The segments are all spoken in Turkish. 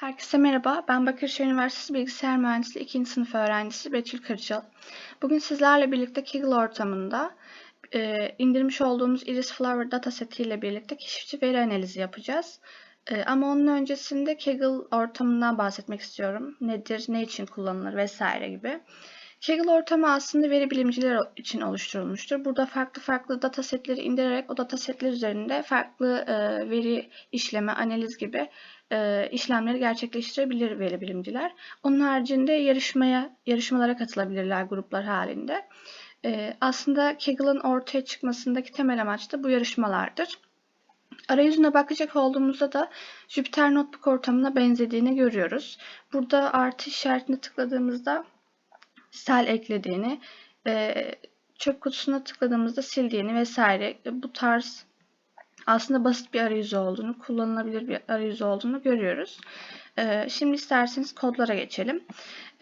Herkese merhaba. Ben Bakırköy Üniversitesi Bilgisayar Mühendisliği 2. sınıf öğrencisi Betül Kırcal. Bugün sizlerle birlikte Kaggle ortamında e, indirmiş olduğumuz Iris Flower dataseti ile birlikte keşifçi veri analizi yapacağız. E, ama onun öncesinde Kaggle ortamından bahsetmek istiyorum. Nedir, ne için kullanılır vesaire gibi. Kaggle ortamı aslında veri bilimciler için oluşturulmuştur. Burada farklı farklı datasetleri indirerek o datasetler üzerinde farklı e, veri işleme, analiz gibi e, işlemleri gerçekleştirebilir veri bilimciler. Onun haricinde yarışmaya, yarışmalara katılabilirler gruplar halinde. E, aslında Kaggle'ın ortaya çıkmasındaki temel amaç da bu yarışmalardır. Arayüzüne bakacak olduğumuzda da Jupyter Notebook ortamına benzediğini görüyoruz. Burada artı işaretine tıkladığımızda sel eklediğini, e, çöp kutusuna tıkladığımızda sildiğini vesaire bu tarz aslında basit bir arayüzü olduğunu, kullanılabilir bir arayüzü olduğunu görüyoruz. Ee, şimdi isterseniz kodlara geçelim.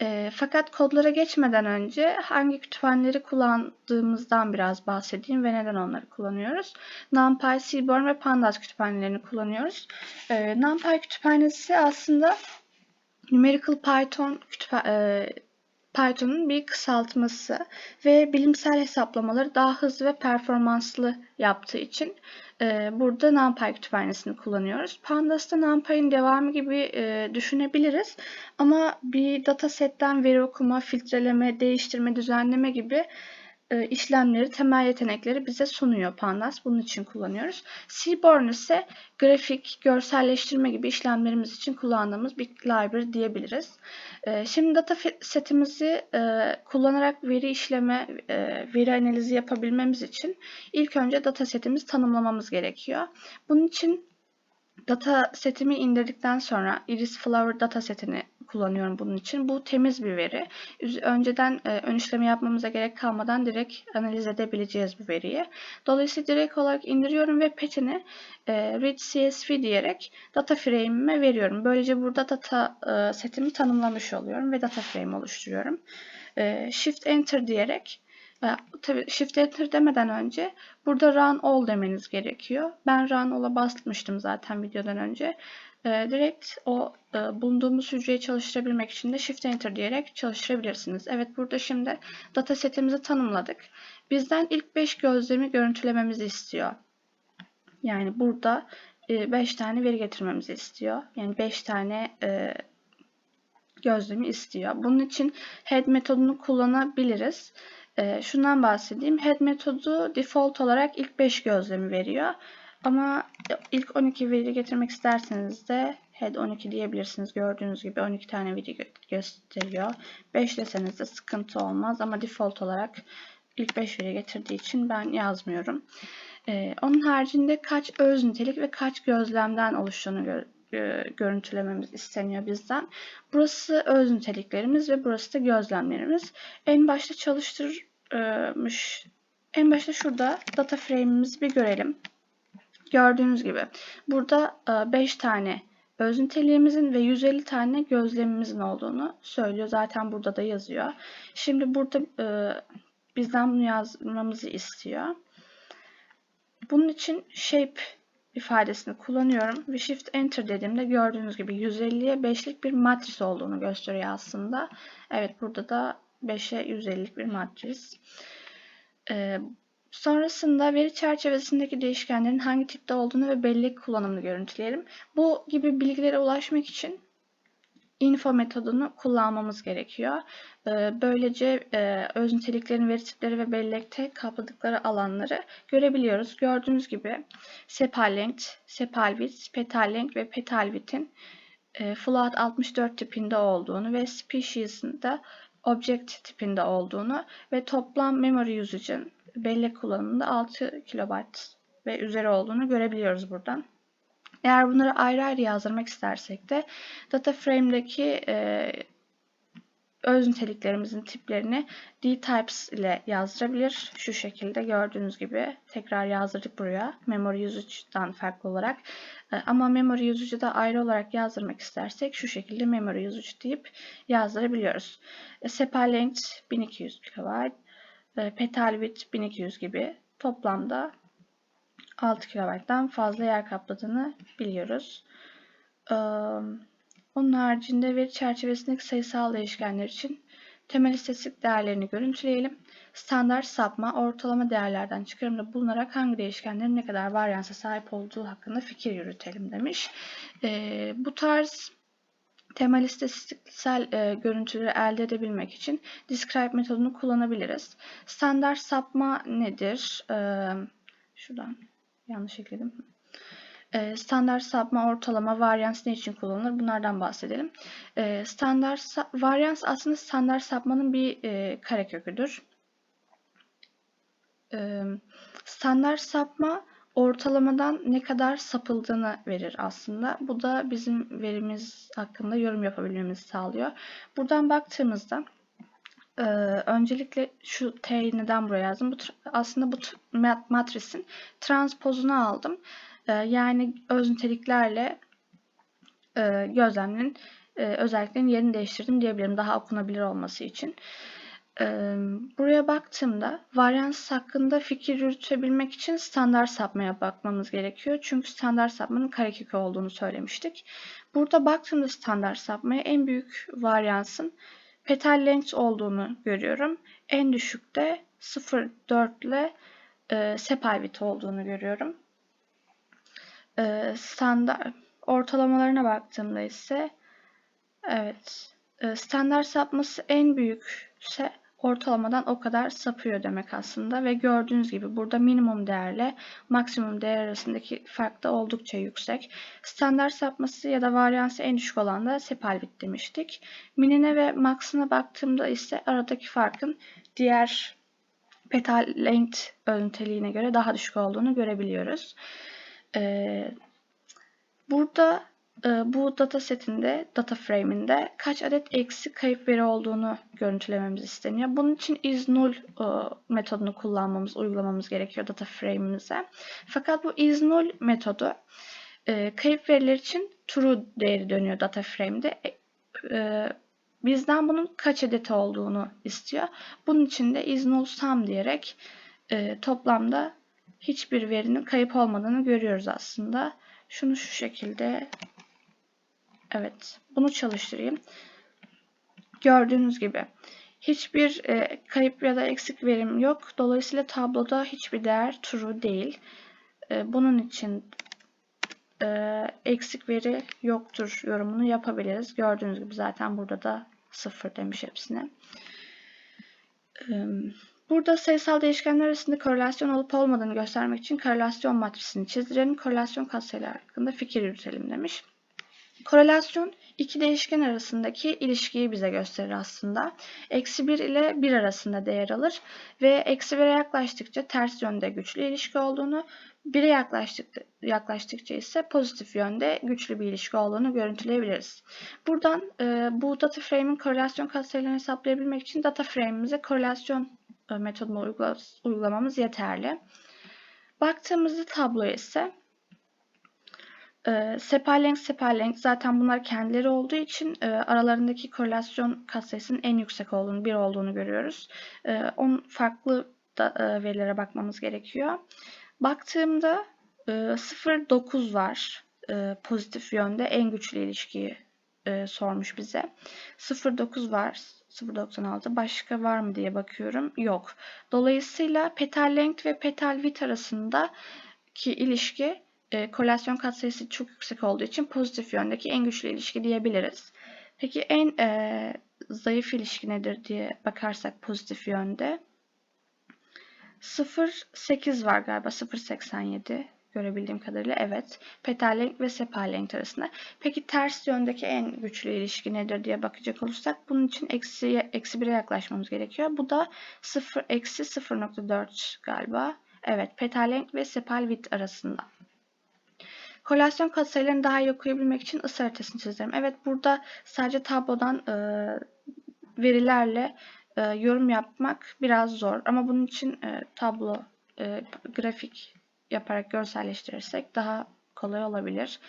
Ee, fakat kodlara geçmeden önce hangi kütüphaneleri kullandığımızdan biraz bahsedeyim ve neden onları kullanıyoruz. NumPy, Seaborn ve Pandas kütüphanelerini kullanıyoruz. Ee, NumPy kütüphanesi aslında Numerical Python kütüphane Python'un bir kısaltması ve bilimsel hesaplamaları daha hızlı ve performanslı yaptığı için e, burada NumPy kütüphanesini kullanıyoruz. Pandas'ta NumPy'ın devamı gibi e, düşünebiliriz ama bir datasetten veri okuma, filtreleme, değiştirme, düzenleme gibi işlemleri, temel yetenekleri bize sunuyor Pandas. Bunun için kullanıyoruz. Seaborn ise grafik, görselleştirme gibi işlemlerimiz için kullandığımız bir library diyebiliriz. E, şimdi data setimizi e, kullanarak veri işleme, veri analizi yapabilmemiz için ilk önce data setimizi tanımlamamız gerekiyor. Bunun için data setimi indirdikten sonra Iris Flower data setini kullanıyorum bunun için. Bu temiz bir veri. Önceden e, ön işlemi yapmamıza gerek kalmadan direkt analiz edebileceğiz bu veriyi. Dolayısıyla direkt olarak indiriyorum ve petini e, read CSV diyerek data frame'ime veriyorum. Böylece burada data e, setimi tanımlamış oluyorum ve data frame oluşturuyorum. E, Shift Enter diyerek e, tabii Shift Enter demeden önce burada Run All demeniz gerekiyor. Ben Run All'a basmıştım zaten videodan önce. E, direkt o e, bulunduğumuz hücreyi çalıştırabilmek için de Shift Enter diyerek çalıştırabilirsiniz. Evet burada şimdi data setimizi tanımladık. Bizden ilk 5 gözlemi görüntülememizi istiyor. Yani burada 5 e, tane veri getirmemizi istiyor. Yani 5 tane e, gözlemi istiyor. Bunun için head metodunu kullanabiliriz. Şundan bahsedeyim. Head metodu default olarak ilk 5 gözlemi veriyor. Ama ilk 12 veri getirmek isterseniz de head 12 diyebilirsiniz. Gördüğünüz gibi 12 tane veri gö gösteriyor. 5 deseniz de sıkıntı olmaz ama default olarak ilk 5 veri getirdiği için ben yazmıyorum. Ee, onun haricinde kaç öz nitelik ve kaç gözlemden oluştuğunu gö görüntülememiz isteniyor bizden. Burası öz niteliklerimiz ve burası da gözlemlerimiz. En başta çalıştırmış en başta şurada data frame'imizi bir görelim. Gördüğünüz gibi burada 5 e, tane öz niteliğimizin ve 150 tane gözlemimizin olduğunu söylüyor. Zaten burada da yazıyor. Şimdi burada e, bizden bunu yazmamızı istiyor. Bunun için shape ifadesini kullanıyorum ve shift enter dediğimde gördüğünüz gibi 150'ye 5'lik bir matris olduğunu gösteriyor aslında. Evet burada da 5'e 150'lik bir matris. Ee, Sonrasında veri çerçevesindeki değişkenlerin hangi tipte olduğunu ve bellek kullanımını görüntüleyelim. Bu gibi bilgilere ulaşmak için info metodunu kullanmamız gerekiyor. Ee, böylece e, öz niteliklerin veri tipleri ve bellekte kapladıkları alanları görebiliyoruz. Gördüğünüz gibi sepal length, sepal width, petal length ve petal width'in e, float 64 tipinde olduğunu ve species'in de object tipinde olduğunu ve toplam memory usage'ın bellek kullanımında 6 KB ve üzeri olduğunu görebiliyoruz buradan. Eğer bunları ayrı ayrı yazdırmak istersek de data frame'deki e, öz niteliklerimizin tiplerini dtypes ile yazdırabilir. Şu şekilde gördüğünüz gibi tekrar yazdırdık buraya memory usage'dan farklı olarak. E, ama memory usage'ı da ayrı olarak yazdırmak istersek şu şekilde memory usage deyip yazdırabiliyoruz. E, sepal length 1200 KB, petal bit 1200 gibi toplamda 6 KB'dan fazla yer kapladığını biliyoruz. Onun haricinde veri çerçevesindeki sayısal değişkenler için temel istatistik değerlerini görüntüleyelim. Standart sapma, ortalama değerlerden çıkarımda bulunarak hangi değişkenlerin ne kadar varyansa sahip olduğu hakkında fikir yürütelim demiş. E, bu tarz temel istatistiksel e, görüntüleri elde edebilmek için describe metodunu kullanabiliriz. Standart sapma nedir? E, şuradan yanlış ekledim. E, standart sapma, ortalama, varyans ne için kullanılır? Bunlardan bahsedelim. E, standart varyans aslında standart sapmanın bir e, kareköküdür. E, standart sapma ortalamadan ne kadar sapıldığını verir aslında. Bu da bizim verimiz hakkında yorum yapabilmemizi sağlıyor. Buradan baktığımızda e, öncelikle şu T'yi neden buraya yazdım? Bu, aslında bu matrisin transpozunu aldım. E, yani öz niteliklerle e, gözlemlerin e, yerini değiştirdim diyebilirim. Daha okunabilir olması için. Buraya baktığımda varyans hakkında fikir yürütebilmek için standart sapmaya bakmamız gerekiyor. Çünkü standart sapmanın karekökü olduğunu söylemiştik. Burada baktığımda standart sapmaya en büyük varyansın petal length olduğunu görüyorum. En düşükte 0.4 ile e, sepal bit olduğunu görüyorum. E, standart ortalamalarına baktığımda ise evet e, standart sapması en büyükse ortalamadan o kadar sapıyor demek aslında ve gördüğünüz gibi burada minimum değerle maksimum değer arasındaki fark da oldukça yüksek. Standart sapması ya da varyansı en düşük olan da sepal bit demiştik. Minine ve max'ına baktığımda ise aradaki farkın diğer petal length önteliğine göre daha düşük olduğunu görebiliyoruz. Ee, burada bu data setinde, data frame'inde kaç adet eksi kayıp veri olduğunu görüntülememiz isteniyor. Bunun için isNull e, metodunu kullanmamız, uygulamamız gerekiyor data frame'imize. Fakat bu isNull metodu e, kayıp veriler için true değeri dönüyor data frame'de. E, bizden bunun kaç adet olduğunu istiyor. Bunun için de isNull sum diyerek toplamda hiçbir verinin kayıp olmadığını görüyoruz aslında. Şunu şu şekilde Evet. Bunu çalıştırayım. Gördüğünüz gibi hiçbir e, kayıp ya da eksik verim yok. Dolayısıyla tabloda hiçbir değer true değil. E, bunun için e, eksik veri yoktur yorumunu yapabiliriz. Gördüğünüz gibi zaten burada da sıfır demiş hepsine. E, burada sayısal değişkenler arasında korelasyon olup olmadığını göstermek için korelasyon matrisini çizdirelim. Korelasyon katsayıları hakkında fikir yürütelim demiş. Korelasyon iki değişken arasındaki ilişkiyi bize gösterir aslında. Eksi 1 ile 1 arasında değer alır ve eksi 1'e yaklaştıkça ters yönde güçlü ilişki olduğunu, 1'e yaklaştıkça, ise pozitif yönde güçlü bir ilişki olduğunu görüntüleyebiliriz. Buradan e, bu data frame'in korelasyon katsayılarını hesaplayabilmek için data frame'imize korelasyon e, metodunu uygulamamız yeterli. Baktığımızda tabloya ise e, sepal length, zaten bunlar kendileri olduğu için e, aralarındaki korelasyon katsayısının en yüksek olduğunu, bir olduğunu görüyoruz. E, on farklı da, e, verilere bakmamız gerekiyor. Baktığımda e, 0.9 var e, pozitif yönde en güçlü ilişkiyi e, sormuş bize. 0.9 var. 0.96 başka var mı diye bakıyorum. Yok. Dolayısıyla petal length ve petal width arasındaki ilişki e, korelasyon katsayısı çok yüksek olduğu için pozitif yöndeki en güçlü ilişki diyebiliriz. Peki en e, zayıf ilişki nedir diye bakarsak pozitif yönde 0.8 var galiba 0.87 görebildiğim kadarıyla evet. Petal length ve sepal length arasında. Peki ters yöndeki en güçlü ilişki nedir diye bakacak olursak bunun için eksi, eksi 1'e yaklaşmamız gerekiyor. Bu da 0 eksi 0.4 galiba. Evet petal length ve sepal width arasında. Korelasyon katsayılarını daha iyi okuyabilmek için ısı haritasını çizerim. Evet burada sadece tablodan e, verilerle e, yorum yapmak biraz zor. Ama bunun için e, tablo, e, grafik yaparak görselleştirirsek daha kolay olabilir.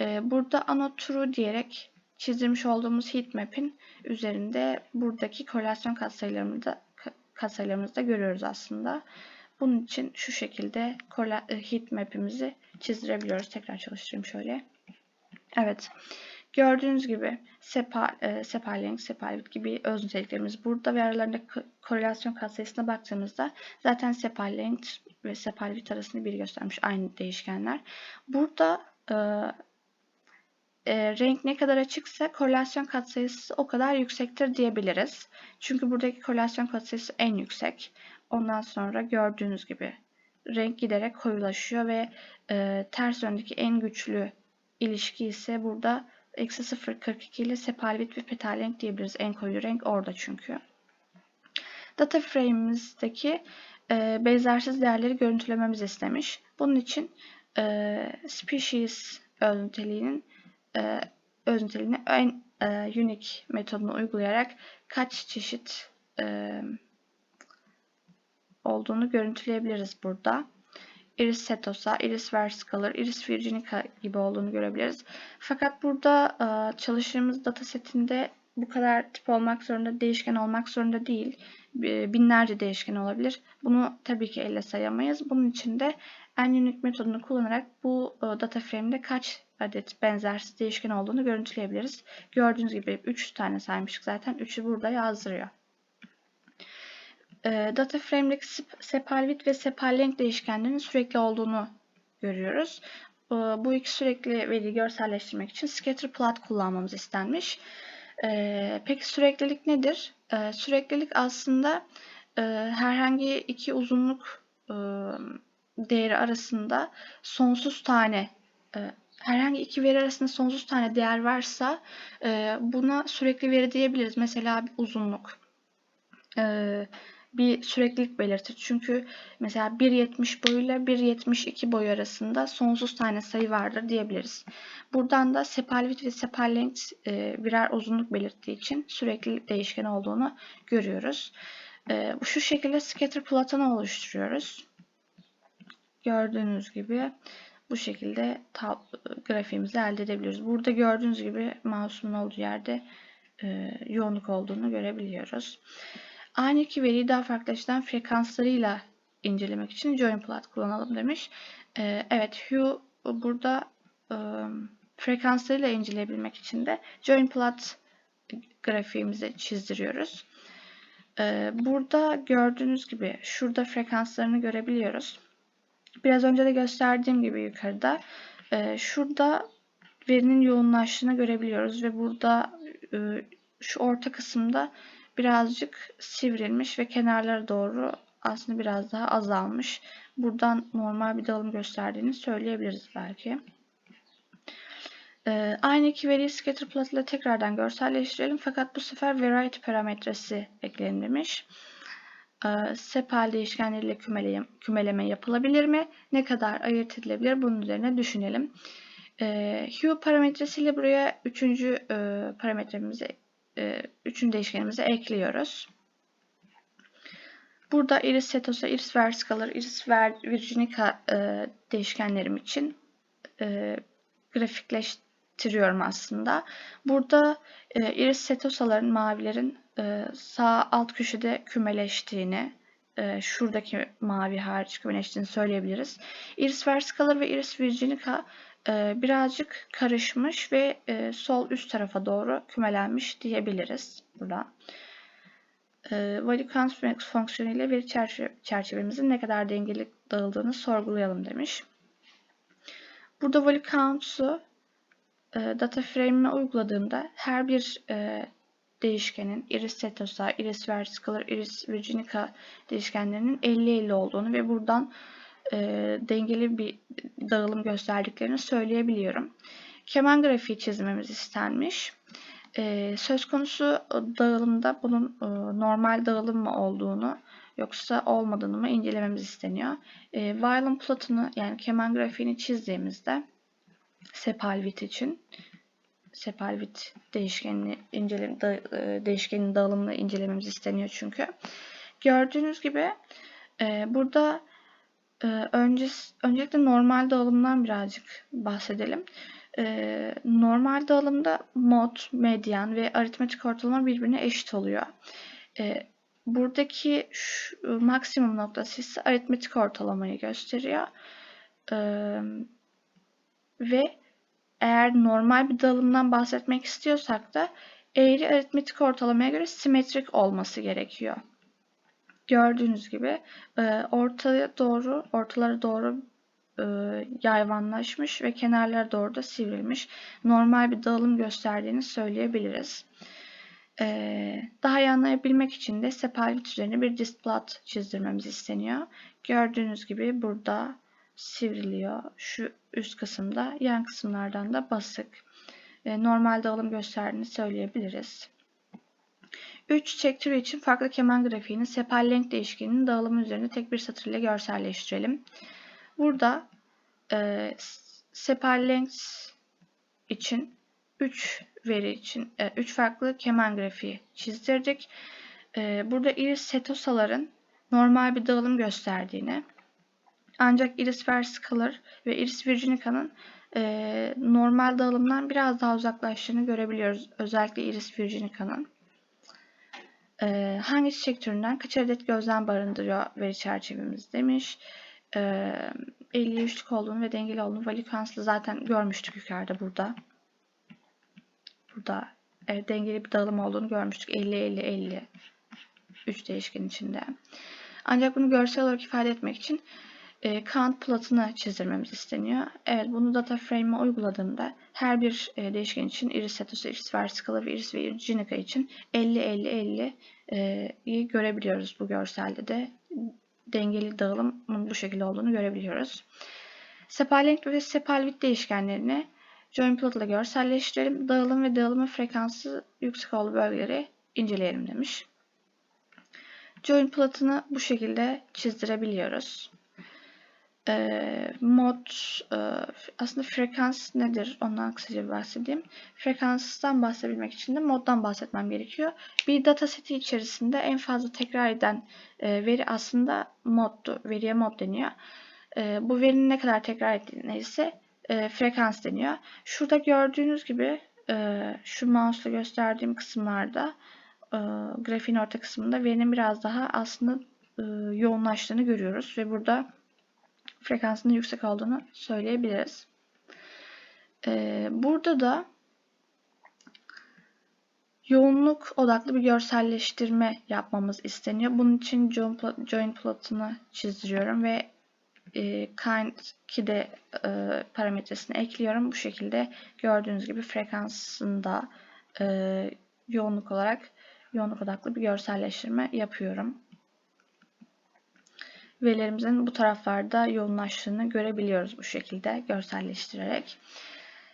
E, burada anot true diyerek çizdirmiş olduğumuz heatmap'in üzerinde buradaki korelasyon katsayılarımızı da, katsayılarımızı da görüyoruz aslında. Bunun için şu şekilde heat map'imizi çizdirebiliyoruz. Tekrar çalıştırayım şöyle. Evet. Gördüğünüz gibi sepal, e, sepal sepalvit gibi öz niteliklerimiz burada ve aralarında ko- korelasyon katsayısına baktığımızda zaten sepal length ve sepalvit arasında bir göstermiş aynı değişkenler. Burada e, e, renk ne kadar açıksa korelasyon katsayısı o kadar yüksektir diyebiliriz. Çünkü buradaki korelasyon katsayısı en yüksek. Ondan sonra gördüğünüz gibi renk giderek koyulaşıyor ve e, ters yöndeki en güçlü ilişki ise burada eksi 0.42 ile sepalvit ve petal renk diyebiliriz. En koyu renk orada çünkü. Data frame'imizdeki e, benzersiz değerleri görüntülememiz istemiş. Bunun için e, species öz niteliğinin e, öz niteliğini en e, unique metodunu uygulayarak kaç çeşit e, olduğunu görüntüleyebiliriz burada. Iris setosa, iris versicolor, iris virginica gibi olduğunu görebiliriz. Fakat burada e, çalıştığımız datasetinde bu kadar tip olmak zorunda, değişken olmak zorunda değil. Binlerce değişken olabilir. Bunu tabii ki elle sayamayız. Bunun için de en metodunu kullanarak bu e, data frame'de kaç adet benzersiz değişken olduğunu görüntüleyebiliriz. Gördüğünüz gibi 3 tane saymıştık zaten. 3'ü burada yazdırıyor. E, data frame'deki sepalvit ve sepallenk değişkenlerinin sürekli olduğunu görüyoruz. E, bu iki sürekli veriyi görselleştirmek için scatter plot kullanmamız istenmiş. Peki süreklilik nedir? Süreklilik aslında herhangi iki uzunluk değeri arasında sonsuz tane herhangi iki veri arasında sonsuz tane değer varsa e, buna sürekli veri diyebiliriz. Mesela bir uzunluk e, bir süreklilik belirtir. Çünkü mesela 1.70 boyuyla 1.72 boy arasında sonsuz tane sayı vardır diyebiliriz. Buradan da sepalvit ve sepallength e, birer uzunluk belirttiği için sürekli değişken olduğunu görüyoruz. E, şu şekilde scatter plot'unu oluşturuyoruz. Gördüğünüz gibi bu şekilde grafiğimizi elde edebiliyoruz. Burada gördüğünüz gibi mouse'umun olduğu yerde e, yoğunluk olduğunu görebiliyoruz. Aynı iki veriyi daha farklı açıdan frekanslarıyla incelemek için join plot kullanalım demiş. E, evet hue burada e, frekanslarıyla inceleyebilmek için de join plot grafiğimizi çizdiriyoruz. E, burada gördüğünüz gibi şurada frekanslarını görebiliyoruz. Biraz önce de gösterdiğim gibi yukarıda e, şurada verinin yoğunlaştığını görebiliyoruz ve burada e, şu orta kısımda birazcık sivrilmiş ve kenarlara doğru aslında biraz daha azalmış. Buradan normal bir dağılım gösterdiğini söyleyebiliriz belki. Ee, aynı iki veriyi scatterplot ile tekrardan görselleştirelim. Fakat bu sefer variety parametresi eklenilmiş. Ee, sepal değişkenleriyle kümeleme, kümeleme yapılabilir mi? Ne kadar ayırt edilebilir? Bunun üzerine düşünelim. Ee, hue parametresiyle buraya üçüncü e, parametremizi, e, üçüncü değişkenimizi ekliyoruz. Burada iris setosa, iris versicolor, iris virginica e, değişkenlerim için e, grafikleştiriyorum aslında. Burada e, iris setosaların, mavilerin e, sağ alt köşede kümeleştiğini, e, şuradaki mavi hariç kümeleştiğini söyleyebiliriz. Iris versicolor ve iris virginica birazcık karışmış ve sol üst tarafa doğru kümelenmiş diyebiliriz burada. Value count fonksiyonu ile veri çerçevemizin ne kadar dengeli dağıldığını sorgulayalım demiş. Burada value count'u data frame'e uyguladığımda her bir değişkenin iris setosa, iris versicolor, iris virginica değişkenlerinin 50-50 olduğunu ve buradan e, dengeli bir dağılım gösterdiklerini söyleyebiliyorum. Keman grafiği çizmemiz istenmiş. E, söz konusu dağılımda bunun e, normal dağılım mı olduğunu yoksa olmadığını mı incelememiz isteniyor. E, Weiland plotunu yani keman grafiğini çizdiğimizde sepalvit için sepalvit değişkenini inceleme, da, e, değişkenin dağılımını incelememiz isteniyor çünkü. Gördüğünüz gibi e, burada önce, öncelikle normal dağılımdan birazcık bahsedelim. E, normal dağılımda mod, medyan ve aritmetik ortalama birbirine eşit oluyor. E, buradaki şu, maksimum noktası ise aritmetik ortalamayı gösteriyor. Ve eğer normal bir dağılımdan bahsetmek istiyorsak da eğri aritmetik ortalamaya göre simetrik olması gerekiyor. Gördüğünüz gibi e, ortaya doğru, ortalara doğru e, yayvanlaşmış ve kenarlara doğru da sivrilmiş. Normal bir dağılım gösterdiğini söyleyebiliriz. E, daha iyi anlayabilmek için de sepalit üzerine bir diskplot çizdirmemiz isteniyor. Gördüğünüz gibi burada sivriliyor. Şu üst kısımda, yan kısımlardan da basık. E, normal dağılım gösterdiğini söyleyebiliriz. 3 çiçek türü için farklı keman grafiğinin sepal renk değişkeninin dağılımı üzerinde tek bir satır ile görselleştirelim. Burada e, sepal length için 3 veri için 3 e, farklı keman grafiği çizdirdik. E, burada iris setosaların normal bir dağılım gösterdiğini ancak iris versicolor ve iris virginica'nın e, normal dağılımdan biraz daha uzaklaştığını görebiliyoruz. Özellikle iris virginica'nın. E, hangi çiçek türünden kaç adet gözlem barındırıyor veri çerçevemiz demiş. E, 53'lük olduğunu ve dengeli olduğunu Valikans'la zaten görmüştük yukarıda burada. Burada evet, dengeli bir dağılım olduğunu görmüştük. 50-50-50 3 değişken içinde. Ancak bunu görsel olarak ifade etmek için e, Kant platını çizdirmemiz isteniyor. Evet bunu data frame'e uyguladığımda her bir e, değişken için iris setosu, iris versicolor ve iris virginica için 50-50-50'yi görebiliyoruz bu görselde de. Dengeli dağılımın bu şekilde olduğunu görebiliyoruz. Sepal length ve sepal width değişkenlerini join plot ile görselleştirelim. Dağılım ve dağılımın frekansı yüksek olduğu bölgeleri inceleyelim demiş. Join plotunu bu şekilde çizdirebiliyoruz. E, mod e, aslında frekans nedir ondan kısaca bahsedeyim. Frekanstan bahsedebilmek için de moddan bahsetmem gerekiyor. Bir dataseti içerisinde en fazla tekrar eden e, veri aslında moddu. Veriye mod deniyor. E, bu verinin ne kadar tekrar ettiğine ise e, frekans deniyor. Şurada gördüğünüz gibi e, şu mouse ile gösterdiğim kısımlarda e, grafiğin orta kısmında verinin biraz daha aslında e, yoğunlaştığını görüyoruz ve burada frekansının yüksek olduğunu söyleyebiliriz. Ee, burada da yoğunluk odaklı bir görselleştirme yapmamız isteniyor. Bunun için join plotunu çizdiriyorum ve e, kind 2'de e, parametresini ekliyorum. Bu şekilde gördüğünüz gibi frekansında e, yoğunluk olarak yoğunluk odaklı bir görselleştirme yapıyorum verilerimizin bu taraflarda yoğunlaştığını görebiliyoruz bu şekilde görselleştirerek.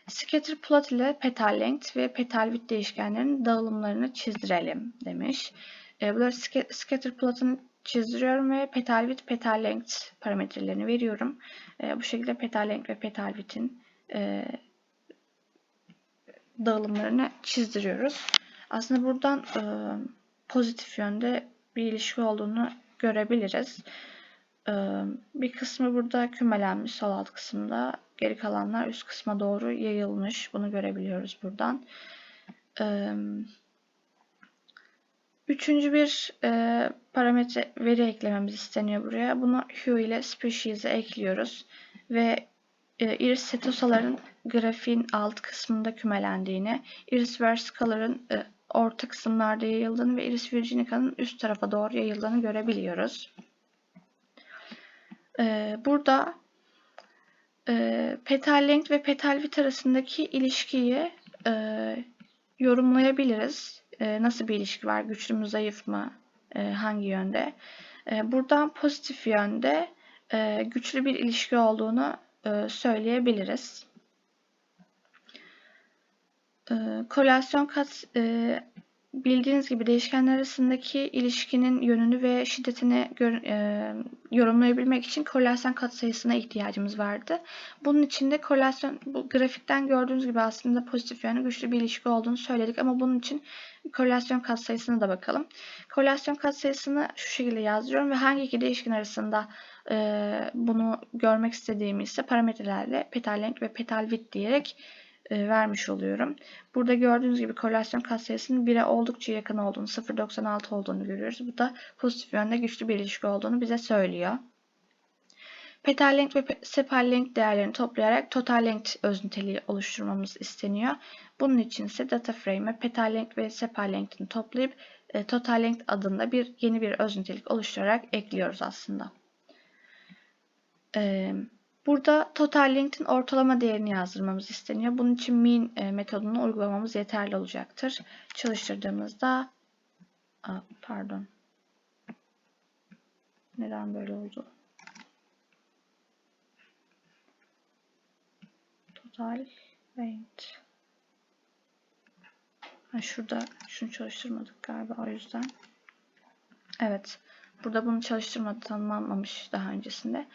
Scatter plot ile petal length ve petal width değişkenlerinin dağılımlarını çizdirelim demiş. E, burada scatter plot'unu çizdiriyorum ve petal width, petal length parametrelerini veriyorum. E, bu şekilde petal length ve petal width'in e, dağılımlarını çizdiriyoruz. Aslında buradan pozitif yönde bir ilişki olduğunu görebiliriz. Bir kısmı burada kümelenmiş sol alt kısımda. Geri kalanlar üst kısma doğru yayılmış. Bunu görebiliyoruz buradan. Üçüncü bir parametre veri eklememiz isteniyor buraya. Bunu hue ile species'e ekliyoruz. Ve iris setosaların grafiğin alt kısmında kümelendiğini, iris versicolor'ın e, orta kısımlarda yayıldığını ve iris virginica'nın üst tarafa doğru yayıldığını görebiliyoruz. Ee, burada e, petal length ve petal width arasındaki ilişkiyi e, yorumlayabiliriz. E, nasıl bir ilişki var? Güçlü mü, zayıf mı? hangi yönde? buradan pozitif yönde güçlü bir ilişki olduğunu söyleyebiliriz. korelasyon kat bildiğiniz gibi değişkenler arasındaki ilişkinin yönünü ve şiddetini e, yorumlayabilmek için korelasyon katsayısına ihtiyacımız vardı. Bunun için de korelasyon bu grafikten gördüğünüz gibi aslında pozitif yönlü güçlü bir ilişki olduğunu söyledik ama bunun için korelasyon katsayısına da bakalım. Korelasyon katsayısını şu şekilde yazdırıyorum ve hangi iki değişken arasında e, bunu görmek istediğimi ise parametrelerle petal length ve petal width diyerek e, vermiş oluyorum. Burada gördüğünüz gibi korelasyon katsayısının 1'e oldukça yakın olduğunu, 0.96 olduğunu görüyoruz. Bu da pozitif yönde güçlü bir ilişki olduğunu bize söylüyor. Petal length ve sepal length değerlerini toplayarak total length özniteliği oluşturmamız isteniyor. Bunun için ise data frame'e petal length ve sepal length'ini toplayıp e, total length adında bir yeni bir öznitelik oluşturarak ekliyoruz aslında. E, burada total length'in ortalama değerini yazdırmamız isteniyor. Bunun için mean e, metodunu uygulamamız yeterli olacaktır. Çalıştırdığımızda pardon. Neden böyle oldu? Total length. Ha, şurada şunu çalıştırmadık galiba o yüzden. Evet. Burada bunu çalıştırmadı, tanımlanmamış daha öncesinde.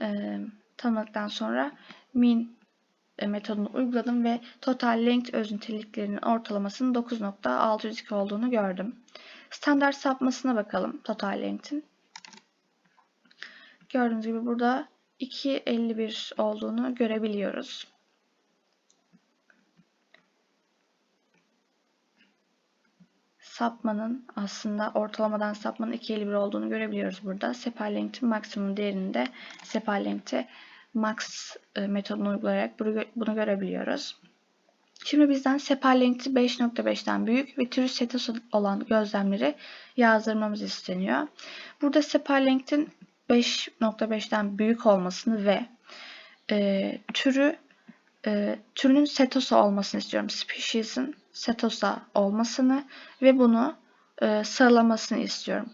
Ee, tanımladıktan sonra min e, metodunu uyguladım ve total length özniteliklerinin ortalamasının 9.602 olduğunu gördüm. Standart sapmasına bakalım total length'in. Gördüğünüz gibi burada 2.51 olduğunu görebiliyoruz. Sapmanın aslında ortalamadan sapmanın 2.51 olduğunu görebiliyoruz burada. Sepal length'in maksimum değerinde sepal length'i max e, metodunu uygulayarak bunu görebiliyoruz. Şimdi bizden sepal length'i 5.5'ten büyük ve türü setos olan gözlemleri yazdırmamız isteniyor. Burada sepal length'in 5.5'ten büyük olmasını ve e, türü e, türünün setosa olmasını istiyorum. Species'in setosa olmasını ve bunu e, sıralamasını istiyorum.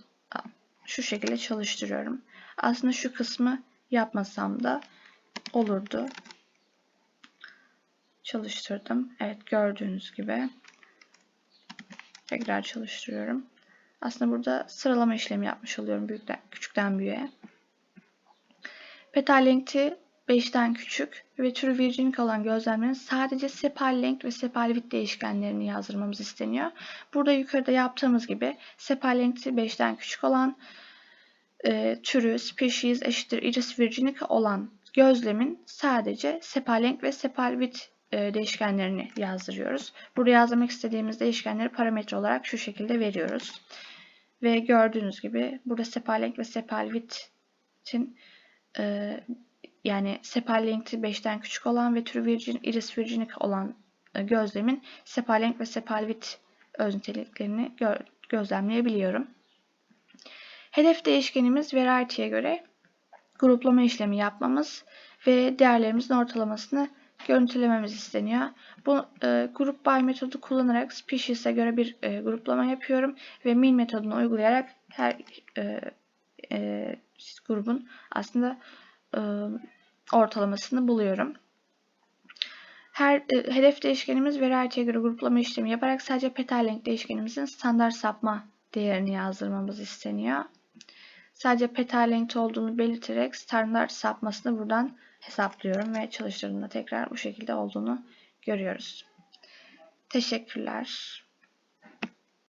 Şu şekilde çalıştırıyorum. Aslında şu kısmı yapmasam da olurdu. Çalıştırdım. Evet gördüğünüz gibi. Tekrar çalıştırıyorum. Aslında burada sıralama işlemi yapmış oluyorum büyükten, küçükten büyüğe. Petal length'i 5'ten küçük ve türü virginik olan gözlemlerin sadece sepal length ve sepal width değişkenlerini yazdırmamız isteniyor. Burada yukarıda yaptığımız gibi sepal length'i 5'ten küçük olan e, türü species eşittir iris virginica olan gözlemin sadece sepal length ve sepal width e, değişkenlerini yazdırıyoruz. Burada yazmak istediğimiz değişkenleri parametre olarak şu şekilde veriyoruz. Ve gördüğünüz gibi burada sepal length ve sepal width'in e, yani sepal length'i 5'ten küçük olan ve türü virgin, iris virginica olan e, gözlemin sepal length ve sepal width öz niteliklerini gö gözlemleyebiliyorum. Hedef değişkenimiz variety'ye göre gruplama işlemi yapmamız ve değerlerimizin ortalamasını görüntülememiz isteniyor. Bu e, group by metodu kullanarak species'e göre bir e, gruplama yapıyorum ve mean metodunu uygulayarak her e, e, grubun aslında e, ortalamasını buluyorum. Her e, hedef değişkenimiz variety'ye göre gruplama işlemi yaparak sadece petal length değişkenimizin standart sapma değerini yazdırmamız isteniyor. Sadece petal length olduğunu belirterek standart sapmasını buradan hesaplıyorum ve çalıştırdığımda tekrar bu şekilde olduğunu görüyoruz. Teşekkürler.